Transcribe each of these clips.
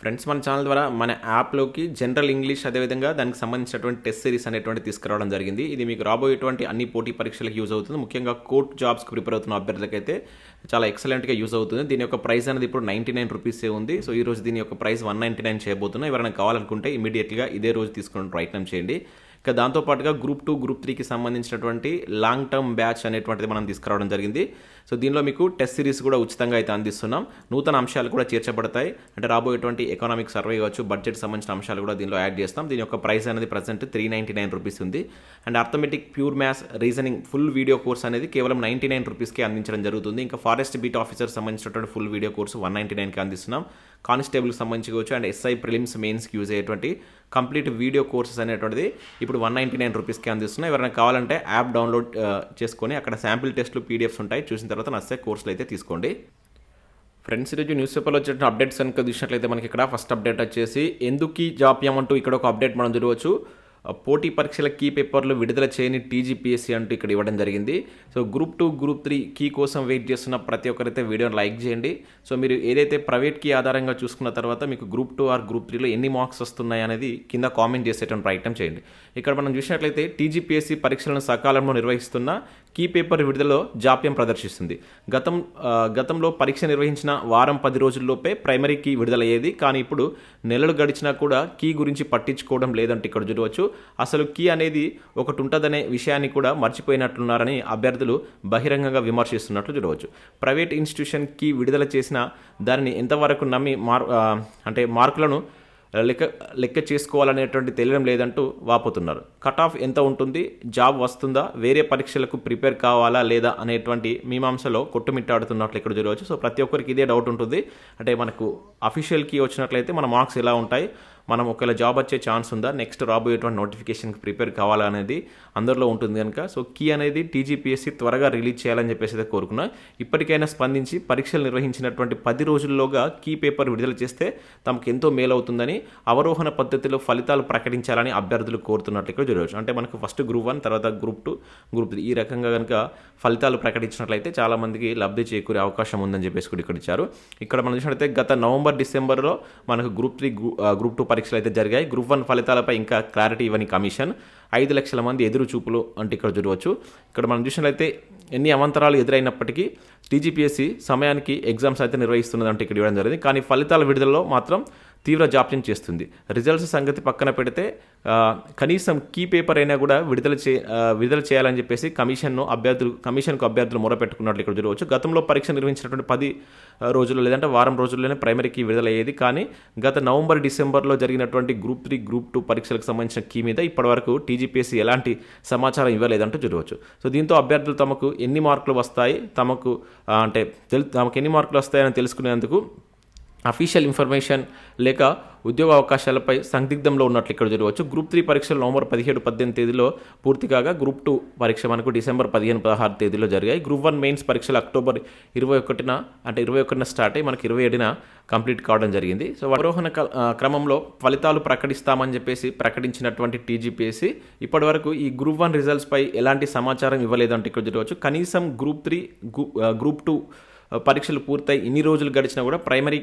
Friends మన channel ద్వారా మన యాప్లోకి జనరల్ ఇంగ్లీష్ అదేవిధంగా దానికి సంబంధించినటువంటి టెస్ట్ సిరీస్ అనేటువంటి తీసుకురావడం జరిగింది. ఇది మీకు రాబోయేటువంటి అన్ని పోటీ పరీక్షలకు యూజ్ అవుతుంది. ముఖ్యంగా కోర్ట్ జాబ్స్కి ప్రిపేర్ అవుతున్న అభ్యర్థులకైతే చాలా ఎక్సలెంట్గా యూజ్ అవుతుంది. దీని యొక్క ప్రైస్ అనేది ఇప్పుడు నైంటీ నైన్ రూపీసే ఉంది. సో ఈ రోజు దీని యొక్క ప్రైస్ వన్ నైంటీ నైన్ చేయబోతున్నాం. ఎవరైనా కావాలనుకుంటే ఇమీడియట్గా ఇదే రోజు తీసుకున్న ప్రయత్నం చేయండి. ఇక దాంతోపాటుగా గ్రూప్ టూ గ్రూప్ త్రీకి సంబంధించినటువంటి లాంగ్ టర్మ్ బ్యాచ్ అనేటువంటిది మనం తీసుకురావడం జరిగింది. సో దీనిలో మీకు టెస్ట్ సిరీస్ కూడా ఉచితంగా అయితే అందిస్తున్నాం. నూతన అంశాలు కూడా చేర్చబడతాయి. అంటే రాబోయేటువంటి ఎకనామిక్ సర్వే కావచ్చు బడ్జెట్ సంబంధించిన అంశాలు కూడా దీనిలో యాడ్ చేస్తాం. దీని యొక్క ప్రైస్ అనేది present three ninety nine rupees ఉంది. And arithmetic pure maths reasoning full video course అనేది కేవలం నైంటీ నైన్ రూపీస్కి అందించడం జరుగుతుంది. ఇంకా ఫారెస్ట్ బీట్ ఆఫీసర్ సంబంధించినటువంటి full video course one ninety నైన్కి అందిస్తున్నాం. కానిస్టేబుల్కి సంబంధించి కావచ్చు అండ్ ఎస్ఐ ప్రిలిమ్స్ మెయిన్స్కి యూజ్ అయ్యేటువంటి కంప్లీట్ వీడియో కోర్సెస్ అనేటువంటిది ఇప్పుడు వన్ నైంటీ నైన్ రూపీస్కి అందిస్తున్నాయి. ఎవరైనా కావాలంటే యాప్ డౌన్లోడ్ uh, చేసుకొని అక్కడ శాంపిల్ టెస్ట్లు పీడిఎఫ్స్ ఉంటాయి. చూసిన తర్వాత నచ్చే కోర్సులు అయితే తీసుకోండి. ఫ్రెండ్స్ ఈరోజు న్యూస్ పేపర్లో వచ్చిన అప్డేట్స్ కనుక చూసినట్లయితే మనకి ఇక్కడ ఫస్ట్ అప్డేట్ వచ్చేసి ఎందుకు జాప్యం అంటూ ఇక్కడ ఒక అప్డేట్ మనం చూడవచ్చు. పోటీ పరీక్షల కీ పేపర్లు విడుదల చేయని టీజీపీఎస్సీ అంటూ ఇక్కడ ఇవ్వడం జరిగింది. So group two group three key కోసం వెయిట్ చేస్తున్న ప్రతి ఒక్కరైతే వీడియోని లైక్ చేయండి. సో మీరు ఏదైతే ప్రైవేట్ కీ ఆధారంగా చూసుకున్న తర్వాత మీకు గ్రూప్ టూ ఆర్ గ్రూప్ త్రీలో ఎన్ని మార్క్స్ వస్తున్నాయి అనేది కింద కామెంట్ చేసేటువంటి ప్రయత్నం చేయండి. ఇక్కడ మనం చూసినట్లయితే టీజీపీఎస్సీ పరీక్షలను సకాలంలో నిర్వహిస్తున్న కీ పేపర్ విడుదలలో జాప్యం ప్రదర్శిస్తుంది. గతం గతంలో పరీక్ష నిర్వహించిన వారం పది రోజుల్లోపే ప్రైమరీ కీ విడుదలయ్యేది. కానీ ఇప్పుడు నెలలు గడిచినా కూడా కీ గురించి పట్టించుకోవడం లేదంటే ఇక్కడ చూడవచ్చు. అసలు కీ అనేది ఒకటి ఉంటుందనే విషయాన్ని కూడా మర్చిపోయినట్లున్నారని అభ్యర్థులు బహిరంగంగా విమర్శిస్తున్నట్లు చూడవచ్చు. ప్రైవేట్ ఇన్స్టిట్యూషన్ కీ విడుదల చేసిన దానిని ఎంతవరకు నమ్మి మార్ అంటే మార్కులను లెక్క లెక్క చేసుకోవాలనేటువంటి తెలియడం లేదంటూ వాపోతున్నారు. కట్ ఆఫ్ ఎంత ఉంటుంది? జాబ్ వస్తుందా? వేరే పరీక్షలకు ప్రిపేర్ కావాలా లేదా అనేటువంటి మీమాంసలో కొట్టుమిట్టాడుతున్నట్లు ఇక్కడ చూడవచ్చు. సో ప్రతి ఒక్కరికి ఇదే డౌట్ ఉంటుంది. అంటే మనకు అఫీషియల్కి వచ్చినట్లయితే మన మార్క్స్ ఎలా ఉంటాయి? మనం ఒకవేళ జాబ్ వచ్చే ఛాన్స్ ఉందా? నెక్స్ట్ రాబోయేటువంటి నోటిఫికేషన్కి ప్రిపేర్ కావాలా అనేది అందరిలో ఉంటుంది కనుక. సో కీ అనేది టీజీపీఎస్సీ త్వరగా రిలీజ్ చేయాలని చెప్పేసి అయితే కోరుకున్నా. ఇప్పటికైనా స్పందించి పరీక్షలు నిర్వహించినటువంటి పది రోజుల్లోగా కీ పేపర్ విడుదల చేస్తే తమకు ఎంతో మేలవుతుందని అవరోహణ పద్ధతిలో ఫలితాలు ప్రకటించాలని అభ్యర్థులు కోరుతున్నట్లు ఇక్కడ చూడవచ్చు అంటే మనకు ఫస్ట్ గ్రూప్ వన్ తర్వాత గ్రూప్ టూ గ్రూప్ త్రీ. ఈ రకంగా కనుక ఫలితాలు ప్రకటించినట్లయితే చాలా మందికి లబ్ధి చేకూరే అవకాశం ఉందని చెప్పేసి కూడా ఇక్కడ ఇచ్చారు. ఇక్కడ మనం చూసినట్లయితే గత నవంబర్ డిసెంబర్లో మనకు గ్రూప్ త్రీ గ్రూప్ టూ పరీక్షలు అయితే జరిగాయి. గ్రూప్ వన్ ఫలితాలపై ఇంకా క్లారిటీ ఇవ్వని కమిషన్ ఐదు లక్షల మంది ఎదురు చూపులు అంటే ఇక్కడ చూడవచ్చు. ఇక్కడ మనం చూసినట్లయితే ఎన్ని అవంతరాలు ఎదురైనప్పటికీ టీజీపీఎస్సీ సమయానికి ఎగ్జామ్స్ అయితే నిర్వహిస్తున్నదంటే ఇక్కడ ఇవ్వడం జరిగింది. కానీ ఫలితాల విడుదలలో మాత్రం తీవ్ర జాప్యం చేస్తుంది. రిజల్ట్స్ సంగతి పక్కన పెడితే కనీసం కీ పేపర్ అయినా కూడా విడుదల చే విడుదల చేయాలని చెప్పేసి కమిషన్ను అభ్యర్థులు కమిషన్కు అభ్యర్థులు మొరపెట్టుకున్నట్లు ఇక్కడ చూడవచ్చు గతంలో పరీక్ష నిర్వహించినటువంటి పది రోజుల్లో లేదంటే వారం రోజుల్లోనే ప్రైమరీ కీ విడుదలయ్యేది. కానీ గత నవంబర్ డిసెంబర్లో జరిగినటువంటి గ్రూప్ త్రీ గ్రూప్ టూ పరీక్షలకు సంబంధించిన కీ మీద ఇప్పటివరకు టీజీపీఎస్సీ ఎలాంటి సమాచారం ఇవ్వలేదంటూ చూడవచ్చు సో దీంతో అభ్యర్థులు తమకు ఎన్ని మార్కులు వస్తాయి? తమకు అంటే తెలు తమకు ఎన్ని మార్కులు వస్తాయని తెలుసుకునేందుకు అఫీషియల్ ఇన్ఫర్మేషన్ లేక ఉద్యోగ అవకాశాలపై సందిగ్ధంలో ఉన్నట్లు ఇక్కడ చూడవచ్చు గ్రూప్ త్రీ పరీక్షలు నవంబర్ పదిహేడు పద్దెనిమిది తేదీలో పూర్తి కాగా గ్రూప్ టూ పరీక్ష మనకు డిసెంబర్ పదిహేను పదహారు తేదీలో జరిగాయి. గ్రూప్ వన్ మెయిన్స్ పరీక్షలు అక్టోబర్ ఇరవై ఒకటిన అంటే ఇరవై ఒకటిన స్టార్ట్ అయ్యి మనకి ఇరవై ఏడున కంప్లీట్ కావడం జరిగింది. సో అవరోహణ క- క్రమంలో ఫలితాలు ప్రకటిస్తామని చెప్పేసి ప్రకటించినటువంటి టీజీపీఎస్సీ ఇప్పటివరకు ఈ గ్రూప్ వన్ రిజల్ట్స్పై ఎలాంటి సమాచారం ఇవ్వలేదంటే ఇక్కడ చూడవచ్చు కనీసం గ్రూప్ త్రీ గ్రూప్ టూ పరీక్షలు పూర్తయి ఇన్ని రోజులు గడిచినా కూడా ప్రైమరీ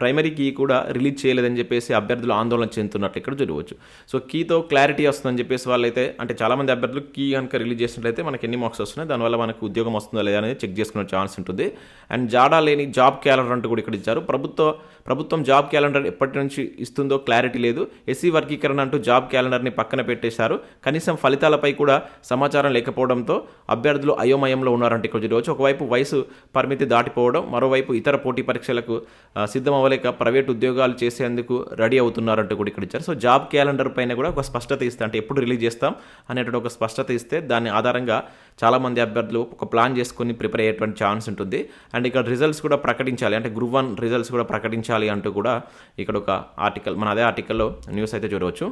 ప్రైమరీ కీ కూడా రిలీజ్ చేయలేదని చెప్పేసి అభ్యర్థులు ఆందోళన చెందుతున్నట్లు ఇక్కడ చూడవచ్చు సో కీతో క్లారిటీ వస్తుందని చెప్పేసి వాళ్ళైతే అంటే చాలామంది అభ్యర్థులు కీ కనుక రిలీజ్ చేసినట్లయితే మనకి ఎన్ని మార్క్స్ వస్తున్నాయి దానివల్ల మనకు ఉద్యోగం వస్తుందా లేదా అనేది చెక్ చేసుకునే ఛాన్స్ ఉంటుంది. అండ్ జాడా లేని జాబ్ క్యాలెండర్ అంటూ కూడా ఇక్కడ ఇచ్చారు. ప్రభుత్వ ప్రభుత్వం జాబ్ క్యాలెండర్ ఎప్పటి నుంచి ఇస్తుందో క్లారిటీ లేదు. ఎస్సీ వర్గీకరణ అంటూ జాబ్ క్యాలెండర్ని పక్కన పెట్టేశారు. కనీసం ఫలితాలపై కూడా సమాచారం లేకపోవడంతో అభ్యర్థులు అయోమయంలో ఉన్నారంటే ఇక్కడ చూడవచ్చు ఒకవైపు వయసు పరిమితి దాటి దాటిపోవడం మరోవైపు ఇతర పోటీ పరీక్షలకు సిద్ధం అవ్వలేక ప్రైవేట్ ఉద్యోగాలు చేసేందుకు రెడీ అవుతున్నారంటూ కూడా ఇక్కడ ఇచ్చారు. సో జాబ్ క్యాలెండర్ పైన కూడా ఒక స్పష్టత ఇస్తే అంటే ఎప్పుడు రిలీజ్ చేస్తాం అనేటువంటి ఒక స్పష్టత ఇస్తే దాని ఆధారంగా చాలామంది అభ్యర్థులు ఒక ప్లాన్ చేసుకుని ప్రిపేర్ అయ్యేటువంటి ఛాన్స్ ఉంటుంది. అండ్ ఇక్కడ రిజల్ట్స్ కూడా ప్రకటించాలి అంటే గ్రూప్ వన్ రిజల్ట్స్ కూడా ప్రకటించాలి అంటూ కూడా ఇక్కడ ఒక ఆర్టికల్ మన అదే ఆర్టికల్లో న్యూస్ అయితే చూడవచ్చు.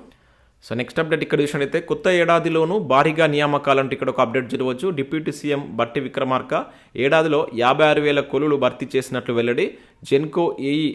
సో నెక్స్ట్ అప్డేట్ ఇక్కడ చూసినట్లయితే కొత్త ఏడాదిలోనూ భారీగా నియామకాలంటే ఇక్కడ ఒక అప్డేట్ చూడవచ్చు డిప్యూటీ సీఎం బట్టి విక్రమార్క ఏడాదిలో యాభై ఆరు వేల కొలులు భర్తీ చేసినట్లు వెల్లడి. జెన్కో ఏఈ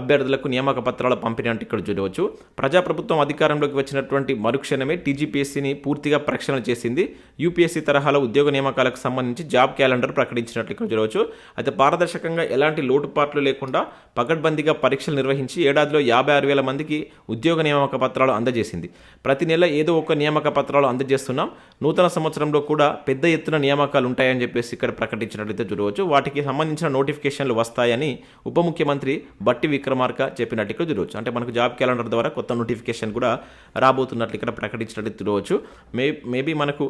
అభ్యర్థులకు నియామక పత్రాల పంపిణీ అంటే ఇక్కడ చూడవచ్చు. ప్రజాప్రభుత్వం అధికారంలోకి వచ్చినటువంటి మరుక్షణమే టీజీపీఎస్సీని పూర్తిగా ప్రక్షాళన చేసింది. యూపీఎస్సీ తరహాలో ఉద్యోగ నియామకాలకు సంబంధించి జాబ్ క్యాలెండర్ ప్రకటించినట్లు ఇక్కడ చూడవచ్చు. అయితే పారదర్శకంగా ఎలాంటి లోటుపాట్లు లేకుండా పకడ్బందీగా పరీక్షలు నిర్వహించి ఏడాదిలో యాభై ఆరు వేల మందికి ఉద్యోగ నియామక పత్రాలు అందజేసింది. ప్రతి నెల ఏదో ఒక నియామక పత్రాలు అందజేస్తున్నాం. నూతన సంవత్సరంలో కూడా పెద్ద ఎత్తున నియామకాలు ఉంటాయని చెప్పేసి ఇక్కడ ప్రకటించినట్లయితే చూడవచ్చు. వాటికి సంబంధించిన నోటిఫికేషన్లు వస్తాయని ఉప ముఖ్యమంత్రి బట్టి విక్రమార్క చెప్పినట్టు ఇక్కడ చూడవచ్చు. అంటే మనకు జాబ్ క్యాలెండర్ ద్వారా కొత్త నోటిఫికేషన్ కూడా రాబోతున్నట్లు ఇక్కడ ప్రకటించినట్టు చూడవచ్చు. మే మేబీ మనకు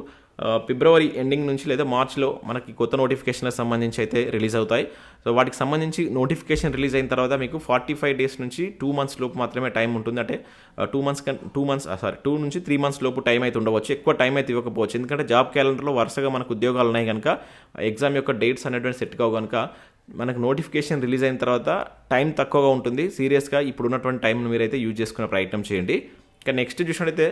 ఫిబ్రవరి ఎండింగ్ నుంచి లేదా మార్చ్లో మనకి కొత్త నోటిఫికేషన్కి సంబంధించి అయితే రిలీజ్ అవుతాయి. సో వాటికి సంబంధించి నోటిఫికేషన్ రిలీజ్ అయిన తర్వాత మీకు ఫార్టీ ఫైవ్ డేస్ నుంచి టూ మంత్స్ లోపు మాత్రమే టైం ఉంటుంది. అంటే టూ మంత్స్ కన్ టూ మంత్స్ సారీ టూ నుంచి త్రీ మంత్స్ లోపు టైం అయితే ఉండవచ్చు. ఎక్కువ టైం అయితే ఇవ్వకపోవచ్చు. ఎందుకంటే జాబ్ క్యాలెండర్లో వరుసగా మనకు ఉద్యోగాలు ఉన్నాయి కనుక ఎగ్జామ్ యొక్క డేట్స్ అనేటువంటి సెట్ కావు కనుక మనకు నోటిఫికేషన్ రిలీజ్ అయిన తర్వాత టైం తక్కువగా ఉంటుంది. సీరియస్గా ఇప్పుడు ఉన్నటువంటి టైంను మీరైతే యూజ్ చేసుకునే ప్రయత్నం చేయండి. ఇక నెక్స్ట్ చూసినట్టయితే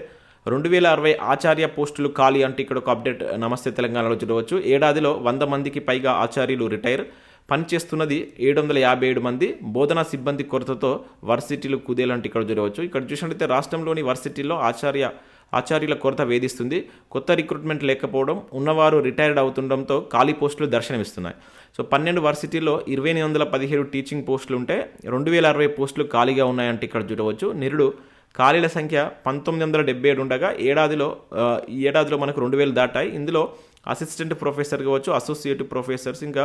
రెండు వేల అరవై ఆచార్య పోస్టులు ఖాళీ అంటే ఇక్కడ ఒక అప్డేట్. నమస్తే తెలంగాణలో చూడవచ్చు. ఏడాదిలో వంద మందికి పైగా ఆచార్యులు రిటైర్. పనిచేస్తున్నది ఏడు వందల యాభై ఏడు మంది. బోధనా సిబ్బంది కొరతతో వర్సిటీలు కుదేలంటే ఇక్కడ చూడవచ్చు. ఇక్కడ చూసినట్లయితే రాష్ట్రంలోని వర్సిటీల్లో ఆచార్య ఆచార్యుల కొరత వేధిస్తుంది. కొత్త రిక్రూట్మెంట్ లేకపోవడం ఉన్నవారు రిటైర్డ్ అవుతుండడంతో ఖాళీ పోస్టులు దర్శనమిస్తున్నాయి. సో పన్నెండు వర్సిటీలో ఇరవై ఎనిమిది వందల పదిహేడు టీచింగ్ పోస్టులు ఉంటే రెండు వేల అరవై పోస్టులు ఖాళీగా ఉన్నాయంటే ఇక్కడ చూడవచ్చు. నిరుడు ఖాళీల సంఖ్య పంతొమ్మిది వందల డెబ్బై ఏడు ఉండగా ఏడాదిలో ఈ ఏడాదిలో మనకు రెండు వేలు దాటాయి. ఇందులో అసిస్టెంట్ ప్రొఫెసర్ కావచ్చు అసోసియేట్ ప్రొఫెసర్స్ ఇంకా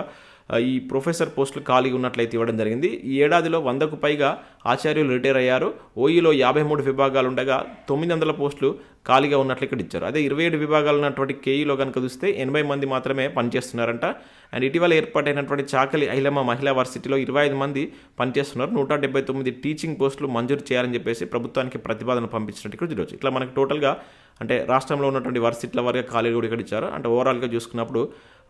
ఈ ప్రొఫెసర్ పోస్టులు ఖాళీగా ఉన్నట్లయితే ఇవ్వడం జరిగింది. ఈ ఏడాదిలో వందకు పైగా ఆచార్యులు రిటైర్ అయ్యారు. ఓఈలో యాభై మూడు విభాగాలు ఉండగా తొమ్మిది వందల పోస్టులు ఖాళీగా ఉన్నట్లు ఇక్కడ ఇచ్చారు. అదే ఇరవై ఏడు విభాగాలు ఉన్నటువంటి కేఈలో కనుక చూస్తే ఎనభై మంది మాత్రమే పనిచేస్తున్నారంట. అండ్ ఇటీవల ఏర్పాటైనటువంటి చాకలి ఐలమ్మ మహిళా వర్సిటీలో ఇరవై ఐదు మంది పనిచేస్తున్నారు. నూట డెబ్బై తొమ్మిది టీచింగ్ పోస్టులు మంజూరు చేయాలని చెప్పేసి ప్రభుత్వానికి ప్రతిపాదన పంపించినట్టు ఇక్కడ చూడవచ్చు ఇట్లా మనకు టోటల్గా అంటే రాష్ట్రంలో ఉన్నటువంటి వర్సిటీల వారిగా ఖాళీలు కూడా ఇక్కడ ఇచ్చారు. అంటే ఓవరాల్గా చూసుకున్నప్పుడు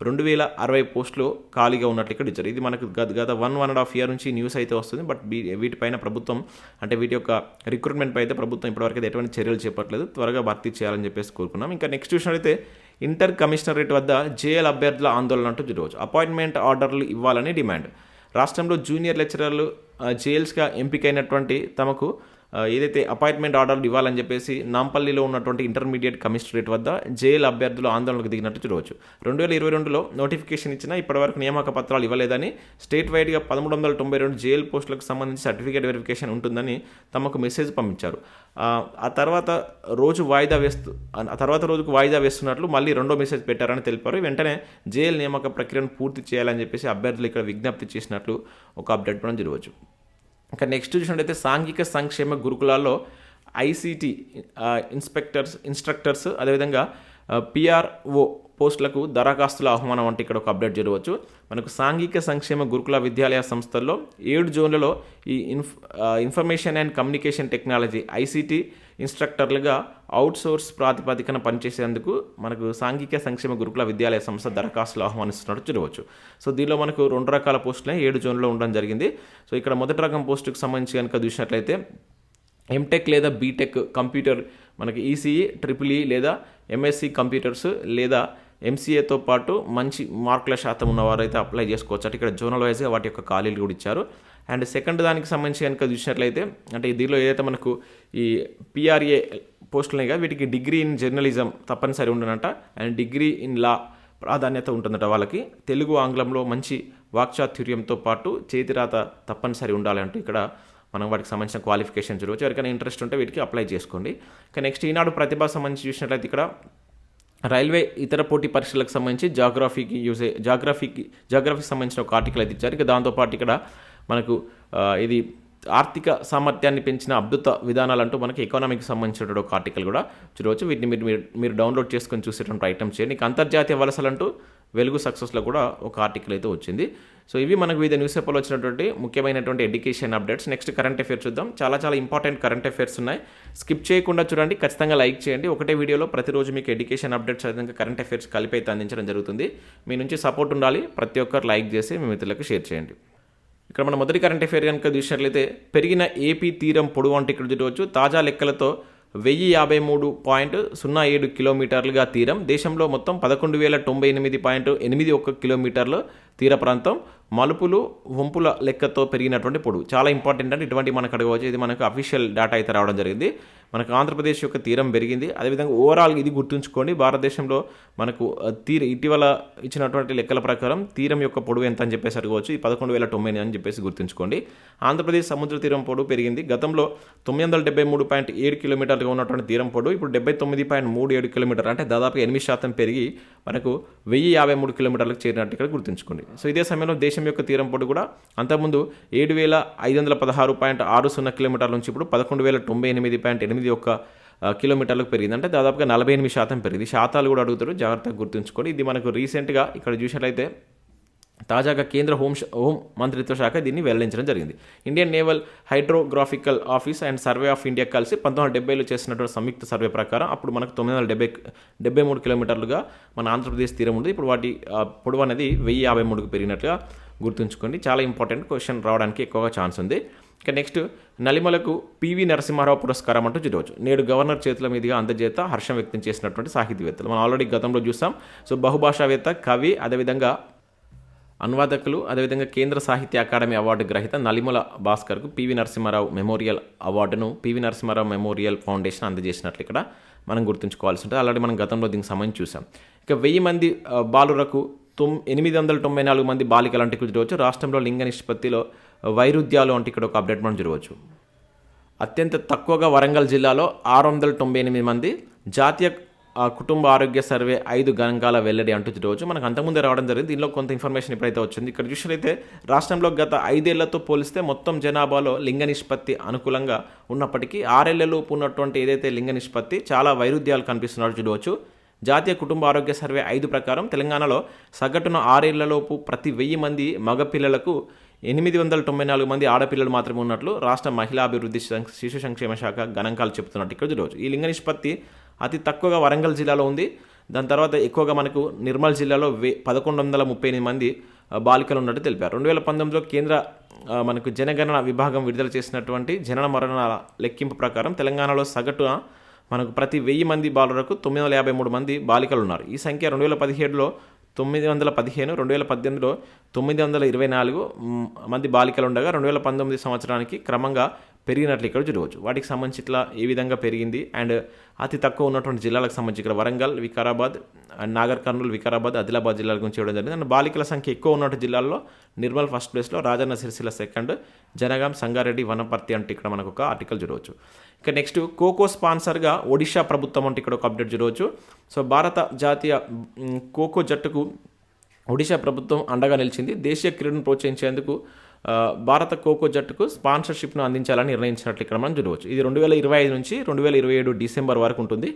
రెండు వేల అరవై పోస్టులు ఖాళీగా ఉన్నట్లు ఇక్కడ ఇచ్చారు. ఇది మనకు గత గత one one and half year నుంచి న్యూస్ అయితే వస్తుంది. బట్ వీటిపైన ప్రభుత్వం అంటే వీటి యొక్క రిక్రూట్మెంట్ పై అయితే ప్రభుత్వం ఇప్పటివరకు అయితే ఎటువంటి చర్యలు చేపట్టలేదు. త్వరగా భర్తీ చేయాలని చెప్పేసి కోరుకున్నాం. ఇంకా నెక్స్ట్ చూసినట్లయితే ఇంటర్ కమిషనరేట్ వద్ద జేఎల్ అభ్యర్థుల ఆందోళన అంటూ చూడవచ్చు అపాయింట్మెంట్ ఆర్డర్లు ఇవ్వాలని డిమాండ్. రాష్ట్రంలో జూనియర్ లెక్చరర్లు జేఎల్స్గా ఎంపికైనటువంటి తమకు ఏదైతే అపాయింట్మెంట్ ఆర్డర్లు ఇవ్వాలని చెప్పేసి నాంపల్లిలో ఉన్నటువంటి ఇంటర్మీడియట్ కమిషనరేట్ వద్ద జైలు అభ్యర్థులు ఆందోళనకు దిగినట్టు చూడవచ్చు. రెండు వేల ఇరవై రెండులో నోటిఫికేషన్ ఇచ్చిన ఇప్పటివరకు నియామక పత్రాలు ఇవ్వలేదని స్టేట్ వైడ్గా పదమూడు వందల తొంభై రెండు జైలు పోస్టులకు సంబంధించి సర్టిఫికేట్ వెరిఫికేషన్ ఉంటుందని తమకు మెసేజ్ పంపించారు. ఆ, తర్వాత రోజు వాయిదా వేస్తూ ఆ తర్వాత రోజుకు వాయిదా వేస్తున్నట్లు మళ్ళీ రెండో మెసేజ్ పెట్టారని తెలిపారు. వెంటనే జైలు నియామక ప్రక్రియను పూర్తి చేయాలని చెప్పేసి అభ్యర్థులు ఇక్కడ విజ్ఞప్తి చేసినట్లు ఒక అప్డేట్ మనం చూడవచ్చు. ఇంకా నెక్స్ట్ చూసినట్టయితే సాంఘిక సంక్షేమ గురుకులాల్లో ఐసీటీ ఇన్స్పెక్టర్స్ ఇన్స్ట్రక్టర్స్ అదేవిధంగా పిఆర్ఓ పోస్టులకు దరఖాస్తుల ఆహ్వానం అంటే ఇక్కడ ఒక అప్డేట్ జరగవచ్చు. మనకు సాంఘిక సంక్షేమ గురుకుల విద్యాలయ సంస్థల్లో ఏడు జోన్లలో ఈ in information and communication technology ICT ఇన్స్ట్రక్టర్లుగా outsource ప్రాతిపదికన పనిచేసేందుకు మనకు సాంఘిక సంక్షేమ గురుకుల విద్యాలయ సంస్థ దరఖాస్తులు ఆహ్వానిస్తున్నట్టు చూడవచ్చు. సో దీనిలో మనకు రెండు రకాల పోస్టులే ఏడు జోన్లో ఉండడం జరిగింది. సో ఇక్కడ మొదటి రకం పోస్టుకు సంబంధించి కనుక చూసినట్లయితే ఎంటెక్ లేదా బీటెక్ కంప్యూటర్ మనకి ఈసీఈ ట్రిపుల్ ఈ లేదా ఎంఎస్సి కంప్యూటర్స్ లేదా ఎంసీఏతో పాటు మంచి మార్కుల శాతం ఉన్నవారైతే అప్లై చేసుకోవచ్చు. అంటే ఇక్కడ జోనల్ వైజ్గా వాటి యొక్క ఖాళీలు కూడా ఇచ్చారు. అండ్ సెకండ్ దానికి సంబంధించి కనుక చూసినట్లయితే అంటే దీనిలో ఏదైతే మనకు ఈ పిఆర్ఏ పోస్టులు ఉన్నాయిగా వీటికి డిగ్రీ ఇన్ జర్నలిజం తప్పనిసరి ఉండనంట అండ్ డిగ్రీ ఇన్ లా ప్రాధాన్యత ఉంటుందట వాళ్ళకి. తెలుగు ఆంగ్లంలో మంచి వాక్చాతుర్యంతో పాటు చేతిరాత తప్పనిసరి ఉండాలంటే ఇక్కడ మనం వాటికి సంబంధించిన క్వాలిఫికేషన్ చూడవచ్చు ఎవరికైనా ఇంట్రెస్ట్ ఉంటే వీటికి అప్లై చేసుకోండి. ఇక నెక్స్ట్ ఈనాడు ప్రతిభ సంబంధించి చూసినట్లయితే ఇక్కడ రైల్వే ఇతర పోటీ పరీక్షలకు సంబంధించి జాగ్రఫీకి యూజ్ జాగ్రఫీకి జాగ్రఫీకి సంబంధించిన ఒక ఆర్టికల్ అయితే ఇచ్చారు. ఇక దాంతోపాటు ఇక్కడ మనకు ఇది ఆర్థిక సామర్థ్యాన్ని పెంచిన అద్భుత విధానాలు అంటూ మనకి ఎకానమీకి సంబంధించినటువంటి ఒక ఆర్టికల్ కూడా చూడవచ్చు. వీటిని మీరు మీరు మీరు డౌన్లోడ్ చేసుకొని చూసేటువంటి ఐటమ్స్ చేయండి. అంతర్జాతీయ వలసలంటూ వెలుగు సక్సెస్లో కూడా ఒక ఆర్టికల్ అయితే వచ్చింది. సో ఇవి మనకు వివిధ న్యూస్ పేపర్లో వచ్చినటువంటి ముఖ్యమైనటువంటి education updates next current affairs చూద్దాం. చాలా చాలా ఇంపార్టెంట్ కరెంట్ అఫేర్స్ ఉన్నాయి. స్కిప్ చేయకుండా చూడండి. ఖచ్చితంగా లైక్ చేయండి. ఒకటే వీడియోలో ప్రతిరోజు మీకు ఎడ్యుకేషన్ అప్డేట్స్ అదేవిధంగా కరెంట్ అఫేర్స్ కలిపి అయితే అందించడం జరుగుతుంది. మీ నుంచి సపోర్ట్ ఉండాలి. ప్రతి ఒక్కరు లైక్ చేసి మీ మిత్రులకు షేర్ చేయండి. ఇక్కడ మన మొదటి కరెంట్ అఫేర్ కనుక చూసినట్లయితే పెరిగిన ఏపీ తీరం పొడవు అంటే ఇక్కడ చూడవచ్చు. తాజా లెక్కలతో వెయ్యి యాభై మూడు పాయింట్ సున్నా ఏడు కిలోమీటర్లుగా తీరం. దేశంలో మొత్తం పదకొండు వేల తొంభై ఎనిమిది పాయింట్ ఎనిమిది ఒక్క కిలోమీటర్లు తీర ప్రాంతం. మలుపులు వంపుల లెక్కతో పెరిగినటువంటి పొడవు. చాలా ఇంపార్టెంట్ అంటే ఇటువంటి మనకు అడగవచ్చు. ఇది మనకు అఫీషియల్ డేటా అయితే రావడం జరిగింది. మనకు ఆంధ్రప్రదేశ్ యొక్క తీరం పెరిగింది. అదేవిధంగా ఓవరాల్ ఇది గుర్తుంచుకోండి భారతదేశంలో మనకు తీర ఇటీవల ఇచ్చినటువంటి లెక్కల ప్రకారం తీరం యొక్క పొడవు ఎంత అని చెప్పేసి అడగవచ్చు. ఈ పదకొండు వేల తొంభై అని చెప్పేసి గుర్తుంచుకోండి. ఆంధ్రప్రదేశ్ సముద్ర తీరం పొడవు పెరిగింది. గతంలో తొమ్మిది వందల డెబ్బై మూడు పాయింట్ ఏడు కిలోమీటర్లుగా ఉన్నటువంటి తీరం పొడవు ఇప్పుడు డెబ్బై తొమ్మిది పాయింట్ మూడు ఏడు కిలోమీటర్ అంటే దాదాపు ఎనిమిది శాతం పెరిగి మనకు వెయ్యి యాభై మూడు కిలోమీటర్లకు చేరినట్టు ఇక్కడ గుర్తుంచుకోండి. సో ఇదే సమయంలో దేశం యొక్క తీరం పొడవు కూడా అంతకుముందు ఏడు వేల ఐదు వందల పదహారు పాయింట్ ఆరు సున్నా కిలోమీటర్ల నుంచి ఇప్పుడు పదకొండు వేల తొంభై ఎనిమిది పాయింట్ ఎనిమిది ఒక్క కిలోమీటర్లకు పెరిగింది. అంటే దాదాపుగా నలభై ఎనిమిది శాతం పెరిగింది. శాతాలు కూడా అడుగుతారు జాగ్రత్తగా గుర్తుంచుకోండి ఇది మనకు రీసెంట్గా ఇక్కడ చూసినట్లయితే తాజాగా కేంద్ర హోం హోం మంత్రిత్వ శాఖ దీన్ని వెల్లడించడం జరిగింది. Indian naval hydrographical office and survey of India కలిసి పంతొమ్మిది వందల డెబ్బైలో చేసినటువంటి సంయుక్త సర్వే ప్రకారం అప్పుడు మనకు తొమ్మిది వందల డెబ్బై డెబ్బై మూడు కిలోమీటర్లుగా మన ఆంధ్రప్రదేశ్ తీరం ఉంది. ఇప్పుడు వాటి పొడవు అనేది వెయ్యి యాభై మూడుకు పెరిగినట్లుగా గుర్తుంచుకోండి. చాలా ఇంపార్టెంట్ క్వశ్చన్ రావడానికి ఎక్కువగా ఛాన్స్ ఉంది. ఇక నెక్స్ట్ నలిమలకు పివి నరసింహారావు పురస్కారం అంటూ చూడవచ్చు నేడు గవర్నర్ చేతుల మీదుగా అందజేత హర్షం వ్యక్తం చేసినటువంటి సాహితీవేత్తలు. మనం ఆల్రెడీ గతంలో చూసాం. సో బహుభాషావేత్త కవి అదేవిధంగా అనువాదకులు అదేవిధంగా కేంద్ర సాహిత్య అకాడమీ అవార్డు గ్రహీత నలిమల భాస్కర్కు పివి నరసింహారావు మెమోరియల్ అవార్డును పివి నరసింహారావు మెమోరియల్ ఫౌండేషన్ అందజేసినట్లు ఇక్కడ మనం గుర్తుంచుకోవాల్సి ఉంటుంది. ఆల్రెడీ మనం గతంలో దీనికి సంబంధించి చూసాం. ఇక వెయ్యి మంది బాలురకు తొమ్ ఎనిమిది వందల తొంభై నాలుగు మంది బాలికలు అంటే చూడవచ్చు రాష్ట్రంలో లింగ నిష్పత్తిలో వైరుధ్యాలు అంటే ఇక్కడ ఒక అప్డేట్ మనం చూడవచ్చు. అత్యంత తక్కువగా వరంగల్ జిల్లాలో ఆరు వందల తొంభై ఎనిమిది మంది జాతీయ కుటుంబ ఆరోగ్య సర్వే ఐదు గణాంకాల వెల్లడి అంటూ చూడవచ్చు. మనకు అంతకుముందే రావడం జరిగింది. దీనిలో కొంత ఇన్ఫర్మేషన్ ఇప్పుడైతే వచ్చింది. ఇక్కడ చూసినట్లయితే రాష్ట్రంలో గత ఐదేళ్ళతో పోలిస్తే మొత్తం జనాభాలో లింగ నిష్పత్తి అనుకూలంగా ఉన్నప్పటికీ ఆరేళ్ళలోపు ఉన్నటువంటి ఏదైతే లింగ నిష్పత్తి చాలా వైరుధ్యాలు కనిపిస్తున్నట్టు చూడవచ్చు. జాతీయ కుటుంబ ఆరోగ్య సర్వే ఐదు ప్రకారం తెలంగాణలో సగటున ఆరేళ్ళలోపు ప్రతి వెయ్యి మంది మగపిల్లలకు ఎనిమిది వందల తొంభై నాలుగు మంది ఆడపిల్లలు మాత్రమే ఉన్నట్లు రాష్ట్ర మహిళా అభివృద్ధి శిశు సంక్షేమ శాఖ గణాంకాలు చెబుతున్నట్టు ఇక్కడ చూడవచ్చు ఈ లింగ నిష్పత్తి అతి తక్కువగా వరంగల్ జిల్లాలో ఉంది. దాని తర్వాత ఎక్కువగా మనకు నిర్మల్ జిల్లాలో వే పదకొండు వందల ముప్పై ఎనిమిది మంది బాలికలు ఉన్నట్టు తెలిపారు. రెండు వేల పంతొమ్మిదిలో కేంద్ర మనకు జనగణన విభాగం విడుదల చేసినటువంటి జనన మరణాల లెక్కింపు ప్రకారం తెలంగాణలో సగటున మనకు ప్రతి వెయ్యి మంది బాలులకు తొమ్మిది వందల యాభై మూడు మంది బాలికలు ఉన్నారు. ఈ సంఖ్య రెండు వేల పదిహేడులో తొమ్మిది వందల పదిహేను రెండు వేల పద్దెనిమిదిలో తొమ్మిది వందల ఇరవై నాలుగు మంది బాలికలు ఉండగా రెండు వేల పంతొమ్మిది సంవత్సరానికి క్రమంగా పెరిగినట్లు ఇక్కడ చూడవచ్చు. వాటికి సంబంధించి ఇట్లా ఏ విధంగా పెరిగింది? అండ్ అతి తక్కువ ఉన్నటువంటి జిల్లాలకు సంబంధించి ఇక్కడ వరంగల్ వికారాబాద్ అండ్ నాగర్ కర్నూలు వికారాబాద్ ఆదిలాబాద్ జిల్లాల గురించి ఇవ్వడం జరిగింది. అండ్ బాలికల సంఖ్య ఎక్కువ ఉన్నటువంటి జిల్లాల్లో నిర్మల్ ఫస్ట్ ప్లేస్లో రాజన్న సిరిసిల్ల సెకండ్ జనగాం సంగారెడ్డి వనపర్తి అంటే ఇక్కడ మనకు ఒక ఆర్టికల్ చూడవచ్చు. ఇక నెక్స్ట్ కోకో స్పాన్సర్గా ఒడిషా ప్రభుత్వం అంటే ఇక్కడ ఒక అప్డేట్ చూడవచ్చు. సో భారత జాతీయ కోకో జట్టుకు ఒడిషా ప్రభుత్వం అండగా నిలిచింది. దేశీయ క్రీడను ప్రోత్సహించేందుకు భారత కోకో జట్టుకు స్పాన్సర్షిప్ను అందించాలని నిర్ణయించినట్లు ఇక్కడ మనం చూడవచ్చు. ఇది రెండు వేల ఇరవై ఐదు నుంచి రెండు వేల ఇరవై ఏడు డిసెంబర్ వరకు ఉంటుంది.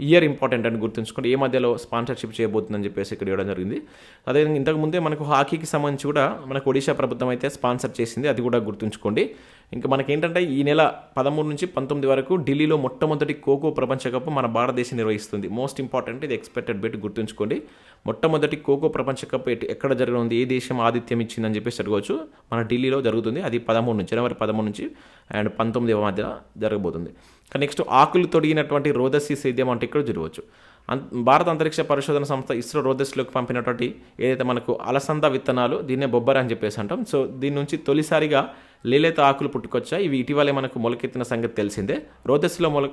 ఇయర్ ఇంపార్టెంట్ అని గుర్తుంచుకోండి. ఏ మధ్యలో స్పాన్సర్షిప్ చేయబోతుందని చెప్పేసి ఇక్కడ ఇవ్వడం జరిగింది. అదేవిధంగా ఇంతకు ముందే మనకు హాకీకి సంబంధించి కూడా మనకు ఒడిశా ప్రభుత్వం అయితే స్పాన్సర్ చేసింది. అది కూడా గుర్తుంచుకోండి. ఇంకా మనకేంటంటే ఈ నెల పదమూడు నుంచి పంతొమ్మిది వరకు ఢిల్లీలో మొట్టమొదటి ఖోఖో ప్రపంచ కప్ మన భారతదేశం నిర్వహిస్తుంది. మోస్ట్ ఇంపార్టెంట్ ఇది ఎక్స్పెక్టెడ్ బెట్ గుర్తుంచుకోండి. మొట్టమొదటి ఖోఖో ప్రపంచ కప్ ఎక్కడ జరగనుంది ఏ దేశం ఆతిథ్యం ఇచ్చిందని చెప్పేసి అడగవచ్చు. మన ఢిల్లీలో జరుగుతుంది. అది పదమూడు నుంచి జనవరి పదమూడు నుంచి అండ్ పంతొమ్మిది మధ్య జరగబోతుంది. నెక్స్ట్ ఆకులు తొడిగినటువంటి రోదసి సేద్యం అంటే ఇక్కడ జరగవచ్చు. అం- భారత అంతరిక్ష పరిశోధన సంస్థ ఇస్రో రోదస్లోకి పంపినటువంటి ఏదైతే మనకు అలసంద విత్తనాలు దీన్నే బొబ్బర అని చెప్పేసి అంటాం. సో దీని నుంచి తొలిసారిగా లేలేత ఆకులు పుట్టుకొచ్చాయి. ఇవి ఇటీవలే మనకు మొలకెత్తిన సంగతి తెలిసిందే. రోదస్లో మొల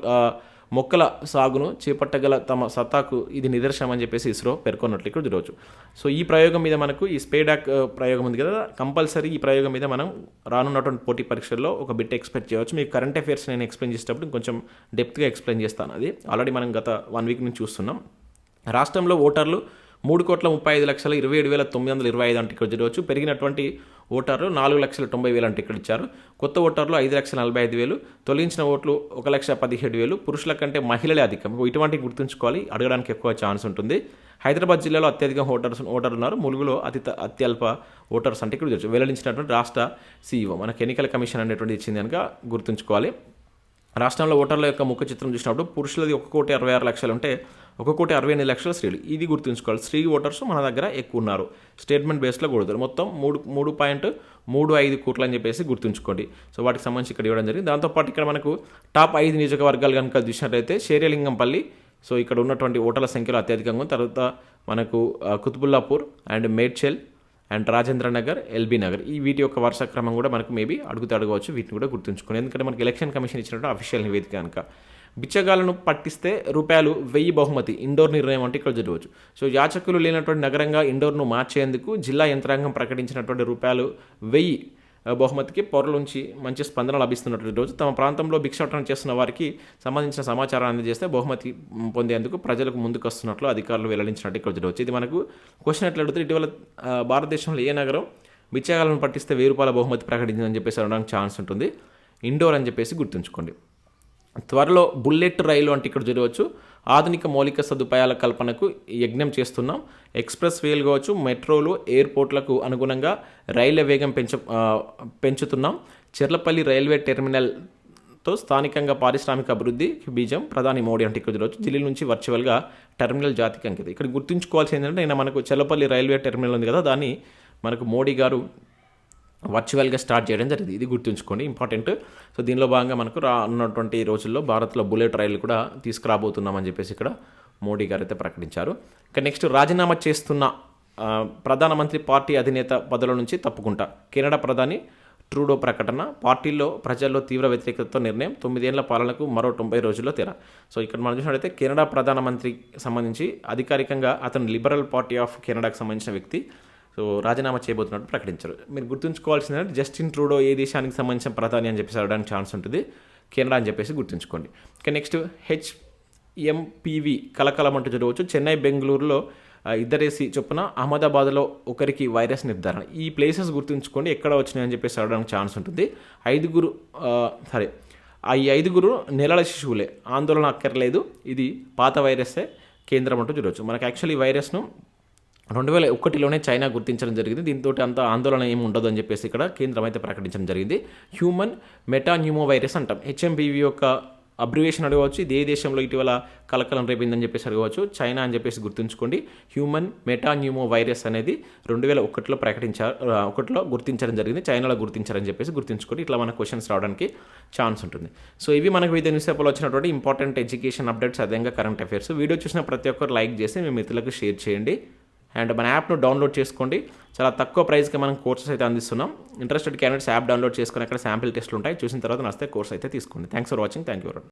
మొక్కల సాగును చేపట్టగల తమ సత్తాకు ఇది నిదర్శనం అని చెప్పేసి ఇస్రో పేర్కొన్నట్లు ఇక్కడ చూడవచ్చు. సో ఈ ప్రయోగం మీద మనకు ఈ స్పేడాక్ ప్రయోగం ఉంది కదా కంపల్సరీ ఈ ప్రయోగం మీద మనం రానున్నటువంటి పోటీ పరీక్షల్లో ఒక బిట్ ఎక్స్పెక్ట్ చేయవచ్చు. మీకు కరెంట్ అఫైర్స్ నేను ఎక్స్ప్లెయిన్ చేసేటప్పుడు కొంచెం డెప్త్గా ఎక్స్ప్లెయిన్ చేస్తాను అది. ఆల్రెడీ మనం గత వన్ వీక్ నుంచి చూస్తున్నాం. రాష్ట్రంలో ఓటర్లు మూడు కోట్ల ముప్పై ఐదు లక్షల ఇరవై ఏడు వేల తొమ్మిది వందల ఇరవై ఐదు అంటే ఇక్కడ చూడవచ్చు. పెరిగినటువంటి ఓటర్లు నాలుగు లక్షల తొంభై వేలు అంటే ఇక్కడ ఇచ్చారు. కొత్త ఓటర్లు ఐదు లక్షల నలభై ఐదు వేలు తొలగించిన ఓట్లు ఒక లక్ష పదిహేడు వేలు. పురుషుల కంటే మహిళలే అధికం. ఇటువంటి గుర్తుంచుకోవాలి. అడగడానికి ఎక్కువ ఛాన్స్ ఉంటుంది. హైదరాబాద్ జిల్లాలో అత్యధిక ఓటర్స్ ఓటర్ ఉన్నారు. ములుగులో అతి అత్యల్ప ఓటర్స్ అంటే ఇక్కడ వెల్లడించినటువంటి రాష్ట్ర సీఈఓ. మనకు ఎన్నికల కమిషన్ అనేటువంటి ఇచ్చింది కనుక గుర్తుంచుకోవాలి. రాష్ట్రంలో ఓటర్ల యొక్క ముఖ చిత్రం చూసినప్పుడు పురుషులది ఒక కోటి అరవై ఆరు లక్షలు ఉంటే ఒక కోటి అరవై ఎనిమిది లక్షల స్త్రీలు. ఇది గుర్తుంచుకోవాలి. స్త్రీ ఓటర్స్ మన దగ్గర ఎక్కువ ఉన్నారు. స్టేట్మెంట్ బేస్లో కూడదు మొత్తం మూడు మూడు పాయింట్ మూడు ఐదు కోట్లు అని చెప్పేసి గుర్తుంచుకోండి. సో వాటికి సంబంధించి ఇక్కడ ఇవ్వడం జరిగింది. దాంతోపాటు ఇక్కడ మనకు టాప్ ఐదు నియోజకవర్గాలు కనుక చూసినట్లయితే శేర్యలింగంపల్లి. సో ఇక్కడ ఉన్నటువంటి ఓటర్ల సంఖ్యలో అత్యధికంగా ఉంది. తర్వాత మనకు Quthbullapur and Medchal and Rajendra Nagar LB Nagar. ఈ వీటి యొక్క వరుస క్రమం కూడా మనకు మేబీ అడుగుతూ అడగవచ్చు. వీటిని కూడా గుర్తుంచుకోండి. ఎందుకంటే మనకి ఎలక్షన్ కమిషన్ ఇచ్చినటువంటి అఫీషియల్ నివేదిక కనుక. బిచ్చగాలను పట్టిస్తే రూపాయలు వెయ్యి బహుమతి ఇండోర్ నిర్ణయం అంటే ఇక్కడ జరగవచ్చు. సో యాచకులు లేనటువంటి నగరంగా ఇండోర్ను మార్చేందుకు జిల్లా యంత్రాంగం ప్రకటించినటువంటి రూపాయలు వెయ్యి బహుమతికి పౌరుల నుంచి మంచి స్పందన లభిస్తున్నటువంటి రోజు. తమ ప్రాంతంలో భిక్షాటన చేస్తున్న వారికి సంబంధించిన సమాచారాన్ని అందజేస్తే బహుమతి పొందేందుకు ప్రజలకు ముందుకు వస్తున్నట్లు అధికారులు వెల్లడించినట్టు ఇక్కడ చూడవచ్చు ఇది మనకు క్వశ్చన్ ఎట్లా అడిగితే ఇటీవల భారతదేశంలో ఏ నగరం బిచ్చగాలను పట్టిస్తే వెయ్యి రూపాయల బహుమతి ప్రకటించిందని చెప్పేసి అనడానికి ఛాన్స్ ఉంటుంది. ఇండోర్ అని చెప్పేసి గుర్తుంచుకోండి. త్వరలో బుల్లెట్ రైలు అంటే ఇక్కడ చూడవచ్చు ఆధునిక మౌలిక సదుపాయాల కల్పనకు యజ్ఞం చేస్తున్నాం. ఎక్స్ప్రెస్ వేలు కావచ్చు మెట్రోలు ఎయిర్పోర్ట్లకు అనుగుణంగా రైళ్ళ వేగం పెంచ పెంచుతున్నాం. చెర్లపల్లి రైల్వే టెర్మినల్తో స్థానికంగా పారిశ్రామిక అభివృద్ధికి బీజం ప్రధాని మోడీ అంటే ఇక్కడ చూడవచ్చు ఢిల్లీ నుంచి వర్చువల్గా టెర్మినల్ జాతికి అంకితం. ఇక్కడ గుర్తుంచుకోవాల్సింది ఏంటంటే నేను మనకు చెర్లపల్లి రైల్వే టెర్మినల్ ఉంది కదా దాన్ని మనకు మోడీ గారు వర్చువల్గా స్టార్ట్ చేయడం జరిగింది. ఇది గుర్తుంచుకోండి ఇంపార్టెంట్ సో దీనిలో భాగంగా మనకు రానున్నటువంటి రోజుల్లో భారత్లో బుల్లెట్ రైలు కూడా తీసుకురాబోతున్నామని చెప్పేసి ఇక్కడ మోడీ గారు అయితే ప్రకటించారు. ఇక నెక్స్ట్ రాజీనామా చేస్తున్న ప్రధానమంత్రి పార్టీ అధినేత పదవుల నుంచి తప్పుకుంటా. కెనడా ప్రధాని ట్రూడో ప్రకటన పార్టీలో ప్రజల్లో తీవ్ర వ్యతిరేకతతో నిర్ణయం తొమ్మిదేళ్ళ పాలనకు మరో తొంభై రోజుల్లో తీరా. సో ఇక్కడ మనం చూసినట్లయితే కెనడా ప్రధానమంత్రికి సంబంధించి అధికారికంగా అతను లిబరల్ పార్టీ ఆఫ్ కెనడాకు సంబంధించిన వ్యక్తి. సో రాజీనామా చేయబోతున్నట్టు ప్రకటించారు. మీరు గుర్తుంచుకోవాల్సింది జస్టిన్ ట్రూడో ఏ దేశానికి సంబంధించిన ప్రధాని అని చెప్పేసి అడగడానికి ఛాన్స్ ఉంటుంది. కెనడా అని చెప్పేసి గుర్తుంచుకోండి. ఇక నెక్స్ట్ హెచ్ఎంపివి కలకలం అంటూ జరగవచ్చు చెన్నై బెంగళూరులో ఇద్దరేసి చొప్పున అహ్మదాబాద్లో ఒకరికి వైరస్ నిర్ధారణ. ఈ ప్లేసెస్ గుర్తుంచుకోండి ఎక్కడ వచ్చినాయని చెప్పేసి అడగడానికి ఛాన్స్ ఉంటుంది. ఐదుగురు సారీ సరే ఆ ఈ ఐదుగురు నెలల శిశువులే. ఆందోళన అక్కర్లేదు. ఇది పాత వైరస్సే కేంద్రం అంటూ చూడవచ్చు. మనకు యాక్చువల్లీ వైరస్ను రెండు వేల ఒకటిలోనే చైనా గుర్తించడం జరిగింది. దీంతో అంత ఆందోళన ఏమి ఉండదు అని చెప్పేసి ఇక్కడ కేంద్రం అయితే ప్రకటించడం జరిగింది. హ్యూమన్ మెటాన్యూమో వైరస్ అంటాం. హెచ్ఎంపీవీ యొక్క అబ్రివేషన్ అడగవచ్చు. ఇది ఏ దేశంలో ఇటీవల కలకలం రేపిందని చెప్పేసి అడగవచ్చు. చైనా అని చెప్పేసి గుర్తుంచుకోండి. హ్యూమన్ మెటాన్యూమో వైరస్ అనేది రెండు వేల ఒకటిలో ప్రకటించారు ఒకటిలో గుర్తించడం జరిగింది. చైనాలో గుర్తించారని చెప్పేసి గుర్తుంచుకోండి. ఇట్లా మన క్వశ్చన్స్ రావడానికి ఛాన్స్ ఉంటుంది. సో ఇవి మనకు వివిధ న్యూస్ పేపర్లో వచ్చినటువంటి ఇంపార్టెంట్ ఎడ్యుకేషన్ అప్డేట్స్ అదేవిధంగా కరెంట్ అఫైర్స్ వీడియో చూసిన ప్రతి ఒక్కరు లైక్ చేసి మీ మిత్రులకు షేర్ చేయండి. అండ్ మన యాప్ను డౌన్లోడ్ చేసుకోండి. చాలా తక్కువ ప్రైస్కి మనం కోర్సెస్ అయితే అందిస్తున్నాం. ఇంట్రెస్టెడ్ క్యాండిడేట్స్ యాప్ డౌన్లోడ్ చేసుకుని అక్కడ శాంపిల్ టెస్ట్లు ఉంటాయి. చూసిన తర్వాత నస్తే కోర్స్ అయితే తీసుకోండి. Thanks for watching. Thank you